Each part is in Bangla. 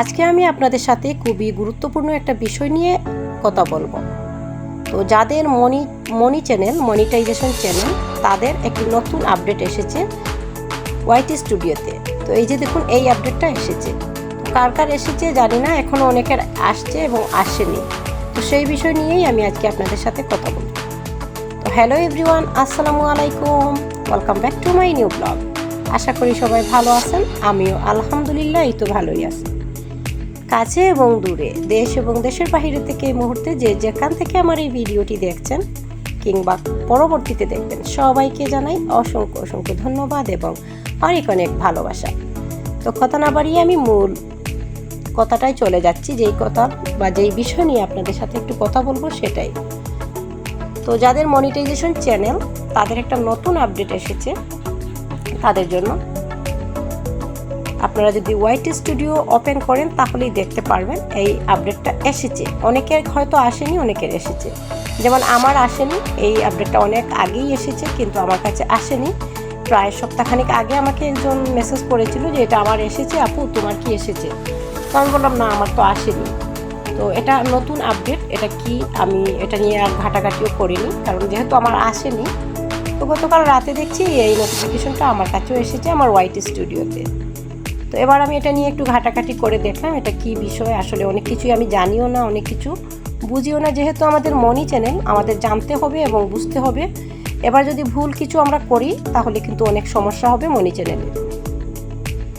আজকে আমি আপনাদের সাথে খুবই গুরুত্বপূর্ণ একটা বিষয় নিয়ে কথা বলব। তো যাদের মনি মনি চ্যানেল, মনিটাইজেশন চ্যানেল, তাদের একটি নতুন আপডেট এসেছে ওয়াইটি স্টুডিওতে। তো এই যে দেখুন, এই আপডেটটা এসেছে। কার কার এসেছে জানি না, এখনও অনেকের আসছে এবং আসেনি। তো সেই বিষয় নিয়েই আমি আজকে আপনাদের সাথে কথা বলব। তো হ্যালো এভরিওয়ান, আসসালামু আলাইকুম। Welcome back to my new blog. আশা করি সবাই ভালো আছেন, আমিও আলহামদুলিল্লাহ, এই তো ভালোই আছি। কাছে এবং দূরে। দেশ এবং দেশের বাহিরে থেকে এই মুহূর্তে যে যেখান থেকে আমার এই ভিডিওটি দেখছেন কিংবা পরবর্তীতে দেখবেন, সবাইকে জানাই অসংখ্য অসংখ্য ধন্যবাদ এবং অনেক অনেক ভালোবাসা। তো কথা না বাড়িয়ে আমি মূল কথাটাই চলে যাচ্ছি, যেই কথা বা যেই বিষয় নিয়ে আপনাদের সাথে একটু কথা বলব সেটাই। তো যাদের মনিটাইজেশন চ্যানেল তাদের একটা নতুন আপডেট এসেছে তাদের জন্য। আপনারা যদি ওয়াইটি স্টুডিও ওপেন করেন, তাহলেই দেখতে পারবেন এই আপডেটটা এসেছে। অনেকের হয়তো আসেনি, অনেকের এসেছে। যেমন আমার আসেনি, এই আপডেটটা অনেক আগেই এসেছে, কিন্তু আমার কাছে আসেনি। প্রায় সপ্তাহখানিক আগে আমাকে একজন মেসেজ করেছিল যে, এটা আমার এসেছে আপু, তোমার কি এসেছে? তো আমি বললাম, না, আমার তো আসেনি। তো এটা নতুন আপডেট এটা কি আমি এটা নিয়ে আর ঘাটাঘাটিও করিনি, কারণ যেহেতু আমার আসেনি, তো গতকাল রাতে দেখছি এই নোটিফিকেশনটা আমার কাছেও এসেছে, আমার ওয়াইটি স্টুডিওতে তো এবার আমি এটা নিয়ে একটু ঘাটাঘাটি করে দেখলাম এটা কি বিষয়, আসলে অনেক কিছুই আমি জানিও না, অনেক কিছু বুঝিও না। যেহেতু আমাদের মনি চ্যানেল, আমাদের জানতে হবে এবং বুঝতে হবে। এবার যদি ভুল কিছু আমরা করি, তাহলে কিন্তু অনেক সমস্যা হবে মনি চ্যানেলে।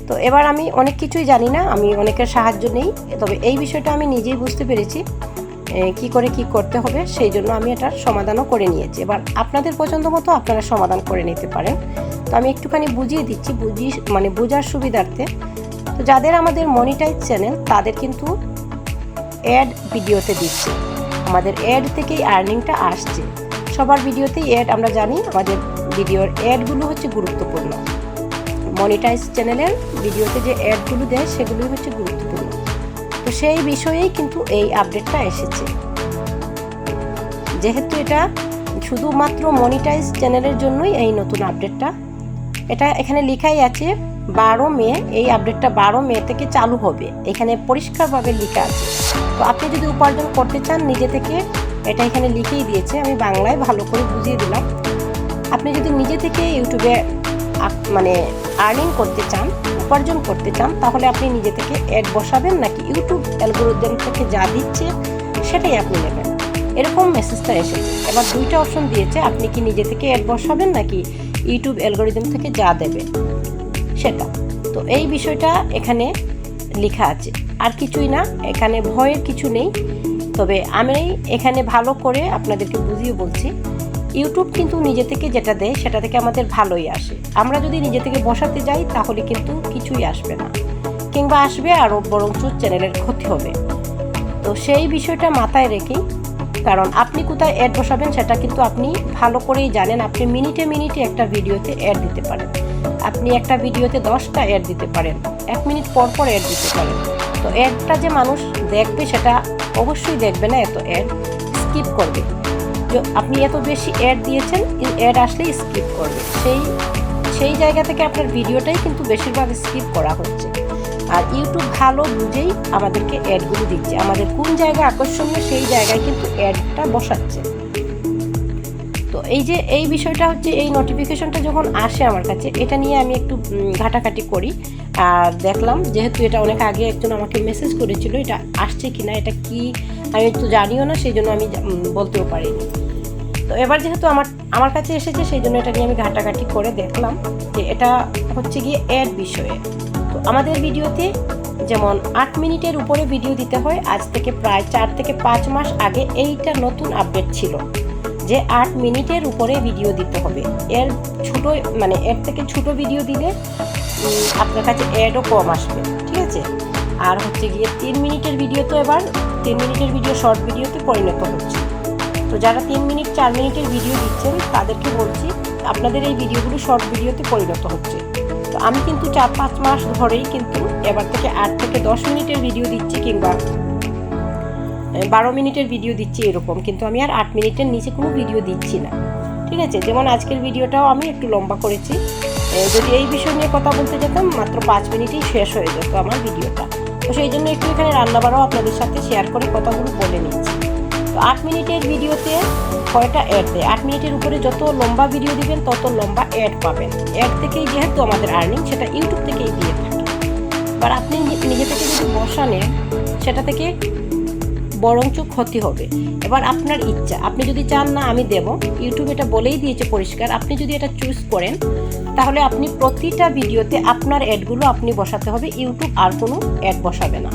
তো এবার আমি অনেক কিছুই জানি না, আমি অনেকের সাহায্য নেই, তবে এই বিষয়টা আমি নিজেই বুঝতে পেরেছি। কি করে কি করতে হবে সেই জন্য আমি এটার সমাধানও করে নিয়েছি। এবার আপনাদের পছন্দ মতো আপনারা সমাধান করে নিতে পারেন। তো আমি একটুখানি বুঝিয়ে দিচ্ছি বুঝি মানে বোঝার সুবিধার্থে। তো যাদের আমাদের মনিটাইজ চ্যানেল, তাদের কিন্তু অ্যাড ভিডিওতে দিচ্ছে। আমাদের অ্যাড থেকেই আর্নিংটা আসছে। সবার ভিডিওতেই অ্যাড, আমরা জানি আমাদের ভিডিওর অ্যাডগুলো হচ্ছে গুরুত্বপূর্ণ। মনিটাইজ চ্যানেলের ভিডিওতে যে অ্যাডগুলো দেয়, সেগুলোই হচ্ছে গুরুত্বপূর্ণ। তো সেই বিষয়েই কিন্তু এই আপডেটটা এসেছে। যেহেতু এটা শুধুমাত্র মনিটাইজ চ্যানেলের জন্যই এই নতুন আপডেটটা এটা এখানে লেখাই আছে, বারো মে, এই আপডেটটা বারো মে থেকে চালু হবে। এখানে পরিষ্কারভাবে লেখা আছে। তো আপনি যদি উপার্জন করতে চান নিজে থেকে, এটা এখানে লিখেই দিয়েছে, আমি বাংলায় ভালো করে বুঝিয়ে দিলাম। আপনি যদি নিজে থেকে ইউটিউবে মানে আর্নিং করতে চান উপার্জন করতে চান, তাহলে আপনি নিজে থেকে অ্যাড বসাবেন নাকি ইউটিউব অ্যালগোরিদম থেকে যা দিচ্ছে সেটাই আপনি নেবেন। এরকম মেসেজটা এসেছে। এবার দুইটা অপশন দিয়েছে, আপনি কি নিজে থেকে অ্যাড বসাবেন নাকি ইউটিউব অ্যালগোরিদম থেকে যা দেবে সেটা। তো এই বিষয়টা এখানে লেখা আছে। আর কিছুই না, এখানে ভয়ের কিছু নেই। তবে আমি এখানে ভালো করে আপনাদেরকে বুঝিয়ে বলছি ইউটিউব কিন্তু নিজে থেকে যেটা দেয় সেটা থেকে আমাদের ভালোই আসে। আমরা যদি নিজে থেকে বসাতে যাই, তাহলে কিন্তু কিছুই আসবে না। কিংবা আসবে আরও বরঞ্চ চ্যানেলের ক্ষতি হবে। তো সেই বিষয়টা মাথায় রেখেই, কারণ আপনি কোথায় অ্যাড বসাবেন সেটা কিন্তু আপনি ভালো করেই জানেন। আপনি মিনিটে মিনিটে একটা ভিডিওতে অ্যাড দিতে পারেন। আপনি একটা ভিডিওতে দশটা অ্যাড দিতে পারেন। এক মিনিট পর পর অ্যাড দিতে পারেন। তো অ্যাডটা যে মানুষ দেখবে সেটা অবশ্যই দেখবে না, এত অ্যাড স্কিপ করবে। আপনি এত বেশি অ্যাড দিয়েছেন অ্যাড আসলেই স্কিপ করবে। সেই সেই জায়গা থেকে আপনার ভিডিওটাই কিন্তু বেশিরভাগ স্কিপ করা হচ্ছে। আর ইউটিউব ভালো বুঝেই আমাদেরকে অ্যাডগুলো দিচ্ছে। আমাদের কোন জায়গা আকর্ষণীয় সেই জায়গায় কিন্তু অ্যাডটা বসাচ্ছে। তো এই যে, এই বিষয়টা হচ্ছে এই নোটিফিকেশনটা যখন আসে আমার কাছে, এটা নিয়ে আমি একটু ঘাটাঘাটি করি। আর দেখলাম যেহেতু এটা অনেক আগে একজন আমাকে মেসেজ করেছিল, এটা আসছে কি না এটা কি, আমি তো জানিও না, সেই জন্য আমি বলতেও পারিনি। তো এবার যেহেতু আমার আমার কাছে এসেছে, সেই জন্য এটা নিয়ে আমি ঘাটাঘাটি করে দেখলাম যে এটা হচ্ছে গিয়ে অ্যাড বিষয়ে। তো আমাদের ভিডিওতে যেমন আট মিনিটের উপরে ভিডিও দিতে হয়, আজ থেকে প্রায় চার থেকে পাঁচ মাস আগে এইটা নতুন আপডেট ছিল যে আট মিনিটের উপরে ভিডিও দিতে হবে। এর ছোট মানে এর থেকে ছোট ভিডিও দিলে আপনার কাছে অ্যাডও কম আসবে, ঠিক আছে? আর হচ্ছে গিয়ে তিন মিনিটের ভিডিও তো এবার, তিন মিনিটের ভিডিও শর্ট ভিডিওতে পরিণত হচ্ছে। তো যারা তিন মিনিট, চার মিনিটের ভিডিও দিচ্ছেন, তাদেরকে বলছি, আপনাদের এই ভিডিওগুলো শর্ট ভিডিওতে পরিণত হচ্ছে। তো আমি কিন্তু চার পাঁচ মাস ধরেই কিন্তু এবার থেকে আট থেকে দশ মিনিটের ভিডিও দিচ্ছি কিংবা বারো মিনিটের ভিডিও দিচ্ছি এরকম, কিন্তু আমি আর আট মিনিটের নিচে কোনো ভিডিও দিচ্ছি না। ঠিক আছে? যেমন আজকের ভিডিওটাও আমি একটু লম্বা করেছি। যদি এই বিষয় নিয়ে কথা বলতে যেতাম, মাত্র পাঁচ মিনিটেই শেষ হয়ে যেত আমার ভিডিওটা। তো সেই জন্য একটু এখানে রান্নাবাড়াও আপনাদের সাথে শেয়ার করে কথাগুলো বলে নিচ্ছি। তো আট মিনিটের ভিডিওতে কয়টা অ্যাড দেয়? আট মিনিটের উপরে যত লম্বা ভিডিও দিবেন, তত লম্বা অ্যাড পাবেন। অ্যাড থেকেই যেহেতু আমাদের আর্নিং সেটা ইউটিউব থেকেই দিয়ে থাকে। এবার আপনি নিজে থেকে যদি বসা নেন সেটা থেকে বরঞ্চ ক্ষতি হবে। এবার আপনার ইচ্ছা। আপনি যদি চান না, আমি দেব। ইউটিউব এটা বলেই দিয়েছে পরিষ্কার। আপনি যদি এটা চুজ করেন, তাহলে আপনি প্রতিটা ভিডিওতে আপনার অ্যাডগুলো আপনি বসাতে হবে। ইউটিউব আর কোনো অ্যাড বসাবে না।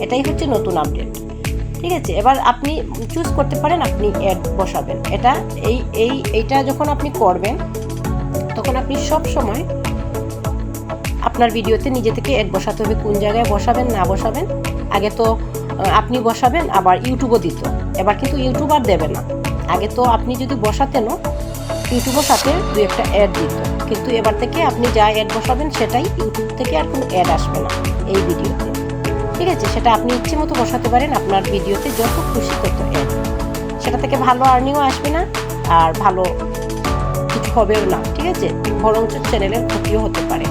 এটাই হচ্ছে নতুন আপডেট। ঠিক আছে? এবার আপনি চুজ করতে পারেন, আপনি অ্যাড বসাবেন। এটা এই এই, এইটা যখন আপনি করবেন, তখন আপনি সব সময় আপনার ভিডিওতে নিজে থেকে অ্যাড বসাতে হবে। কোন জায়গায় বসাবেন, না বসাবেন। আগে তো আপনি বসাবেন, আবার ইউটিউবও দিত। এবার কিন্তু ইউটিউব আর দেবে না। আগে তো আপনি যদি বসাতেনও ইউটিউবের সাথে দু একটা অ্যাড দিত। কিন্তু এবার থেকে আপনি যা অ্যাড বসাবেন, সেটাই ইউটিউব থেকে আর কোনো অ্যাড আসবে না এই ভিডিওতে। ঠিক আছে? সেটা আপনি ইচ্ছে মতো বসাতে পারেন, আপনার ভিডিওতে যত খুশি তত অ্যাড সেটা থেকে ভালো আর্নিংও আসবে না, আর ভালো কিছু হবেও না, ঠিক আছে? বরঞ্চ চ্যানেলের ক্ষতিও হতে পারে।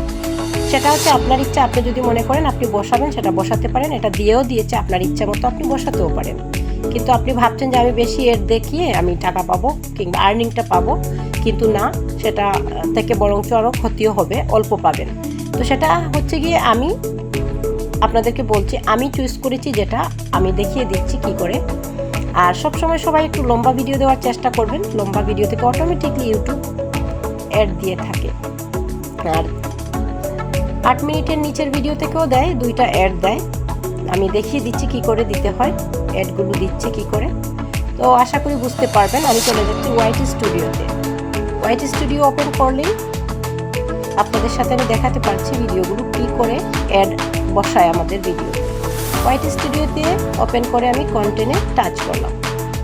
সেটা হচ্ছে আপনার ইচ্ছা, আপনি যদি মনে করেন আপনি বসাবেন, সেটা বসাতে পারেন, এটা দিয়েও দিয়েছে আপনার ইচ্ছা মতো, আপনি বসাতেও পারেন। কিন্তু আপনি ভাবছেন যে আমি বেশি এর দেখিয়ে আমি টাকা পাবো কিংবা আর্নিংটা পাবো, কিন্তু না, সেটা থেকে বরঞ্চ আরও ক্ষতিও হবে, অল্প পাবেন। তো সেটা হচ্ছে গিয়ে আমি আপনাদেরকে বলছি, আমি চুজ করেছি যেটা, আমি দেখিয়ে দিচ্ছি কি করে। আর সবসময় সবাই একটু লম্বা ভিডিও দেওয়ার চেষ্টা করবেন, লম্বা ভিডিও থেকে অটোমেটিকলি ইউটিউব অ্যাড দিয়ে থাকে। আর আট মিনিটের নিচের ভিডিও থেকেও দেয়, দুইটা অ্যাড দেয়। আমি দেখিয়ে দিচ্ছি কি করে দিতে হয় অ্যাডগুলো দিচ্ছে কি করে। তো আশা করি বুঝতে পারবেন, আমি চলে যাচ্ছি হোয়াইট স্টুডিওতে হোয়াইট স্টুডিও ওপেন করলেই আপনাদের সাথে আমি দেখাতে পারছি ভিডিওগুলো কি করে অ্যাড বসায় আমাদের ভিডিও হোয়াইট স্টুডিওতে ওপেন করে আমি কন্টেন্টে টাচ করলাম।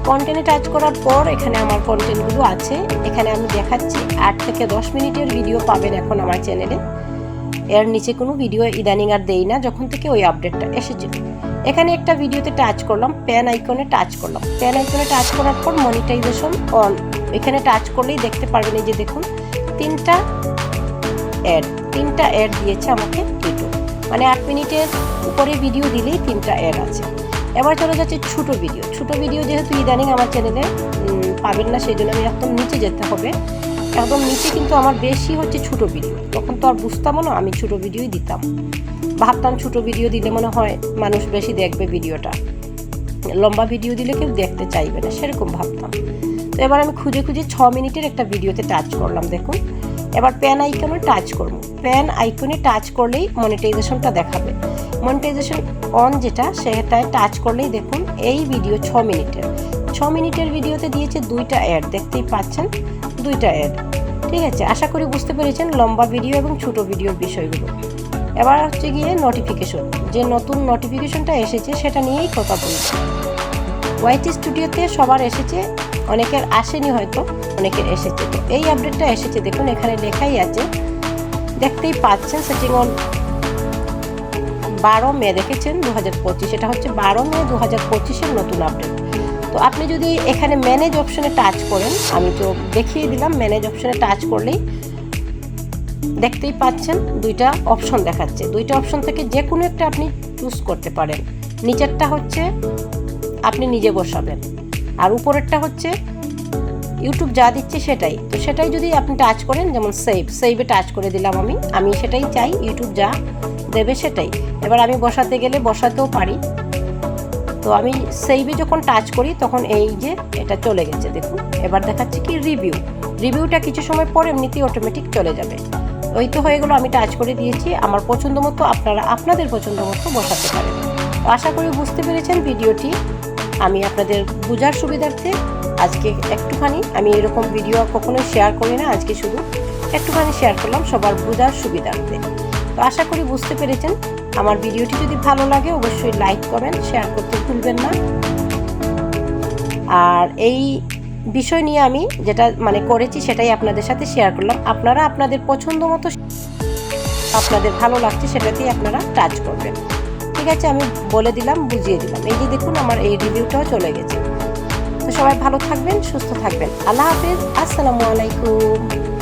কন্টেন্টে টাচ করার পর এখানে আমার কন্টেন্টগুলো আছে। এখানে আমি দেখাচ্ছি আট থেকে দশ মিনিটের ভিডিও পাবেন এখন আমার চ্যানেলে এর নিচে কোনো ভিডিও ইদানিং আর দেই না, যখন থেকে ওই আপডেটটা এসেছিল। এখানে একটা ভিডিওতে টাচ করলাম প্যান আইকনে টাচ করলাম। প্যান আইকনে টাচ করার পর মনিটাইজেশন অন এখানে টাচ করলেই দেখতে পারবেন এই যে দেখুন, তিনটা অ্যাড তিনটা অ্যাড দিয়েছে আমাকে ইউটিউব মানে আট মিনিটের উপরে ভিডিও দিলেই তিনটা অ্যাড আছে। এবার চলে যাচ্ছে ছোটো ভিডিও ছোটো ভিডিও যেহেতু ইদানিং আমার চ্যানেলে পাবেন না, সেই জন্য আমি একদম নিচে যেতে হবে। একদম নিচে কিন্তু আমার বেশি হচ্ছে ছোটো ভিডিও তখন তো আর বুঝতামও না, আমি ছোটো ভিডিওই দিতাম। ভাবতাম ছোটো ভিডিও দিলে মনে হয় মানুষ বেশি দেখবে ভিডিওটা লম্বা ভিডিও দিলে কেউ দেখতে চাইবে না, সেরকম ভাবতাম। তো এবার আমি খুঁজে খুঁজে ছ মিনিটের একটা ভিডিওতে টাচ করলাম, দেখুন। এবার প্যান আইকনে টাচ করব। প্যান আইকনে টাচ করলেই মনিটাইজেশনটা দেখাবে। মনিটাইজেশন অন যেটা, সেটায় টাচ করলেই দেখুন, এই ভিডিও ছ মিনিটের। ছ মিনিটের ভিডিওতে দিয়েছে দুইটা অ্যাড দেখতেই পাচ্ছেন? দুইটা অ্যাড ঠিক আছে? আশা করি বুঝতে পেরেছেন লম্বা ভিডিও এবং ছোট ভিডিওর বিষয়গুলো। এবার হচ্ছে গিয়ে নোটিফিকেশন যে নতুন নোটিফিকেশনটা এসেছে, সেটা নিয়েই কথা বলব ওয়াইটি স্টুডিওতে সবার এসেছে, অনেকের আসেনি হয়তো, অনেকের এসেছে। এই আপডেটটা এসেছে, দেখুন এখানে লেখাই আছে। দেখতেই পাচ্ছেন সেটিং অন বারো মে, দেখেছেন? দু হাজার পঁচিশ। এটা হচ্ছে বারো মে দু হাজার পঁচিশের নতুন আপডেট তো আপনি যদি এখানে ম্যানেজ অপশনে টাচ করেন, আমি তো দেখিয়ে দিলাম ম্যানেজ অপশনে টাচ করলেই দেখতেই পাচ্ছেন দুইটা অপশন দেখাচ্ছে। দুইটা অপশন থেকে যে কোনো একটা আপনি চুজ করতে পারেন। নিচেরটা হচ্ছে আপনি নিজে বসাবেন। আর উপরেরটা হচ্ছে ইউটিউব যা দিচ্ছে সেটাই। তো সেটাই যদি আপনি টাচ করেন, যেমন সেভ সেভে টাচ করে দিলাম আমি আমি সেটাই চাই ইউটিউব যা দেবে সেটাই। এবার আমি বসাতে গেলে বসাতেও পারি। তো আমি সেইভে যখন টাচ করি, তখন এই যে এটা চলে গেছে, দেখুন। এবার দেখাচ্ছে কি রিভিউ রিভিউটা কিছু সময় পর এমনিতেই অটোমেটিক চলে যাবে। ওই তো হয়ে গেলো, আমি টাচ করে দিয়েছি। আমার পছন্দ মতো আপনারা, আপনাদের পছন্দ মতো বসাতে পারেন। আশা করি বুঝতে পেরেছেন ভিডিওটি। আমি আপনাদের বোঝার সুবিধার্থে আজকে একটুখানি, আমি এরকম ভিডিও কখনো শেয়ার করি না, আজকে শুধু একটুখানি শেয়ার করলাম সবার বোঝার সুবিধার্থে। তো আশা করি বুঝতে পেরেছেন। আমার ভিডিওটি যদি ভালো লাগে, অবশ্যই লাইক করেন শেয়ার করতে ভুলবেন না। আর এই বিষয় নিয়ে আমি যেটা মানে করেছি, সেটাই আপনাদের সাথে শেয়ার করলাম। আপনারা আপনাদের পছন্দ মতো আপনাদের ভালো লাগছে, সেটাতেই আপনারা টাচ করবেন। ঠিক আছে, আমি বলে দিলাম, বুঝিয়ে দিলাম। এই যে দেখুন, আমার এই রিভিউটাও চলে গেছে। তো সবাই ভালো থাকবেন, সুস্থ থাকবেন। আল্লাহ হাফিজ, আসসালামু আলাইকুম।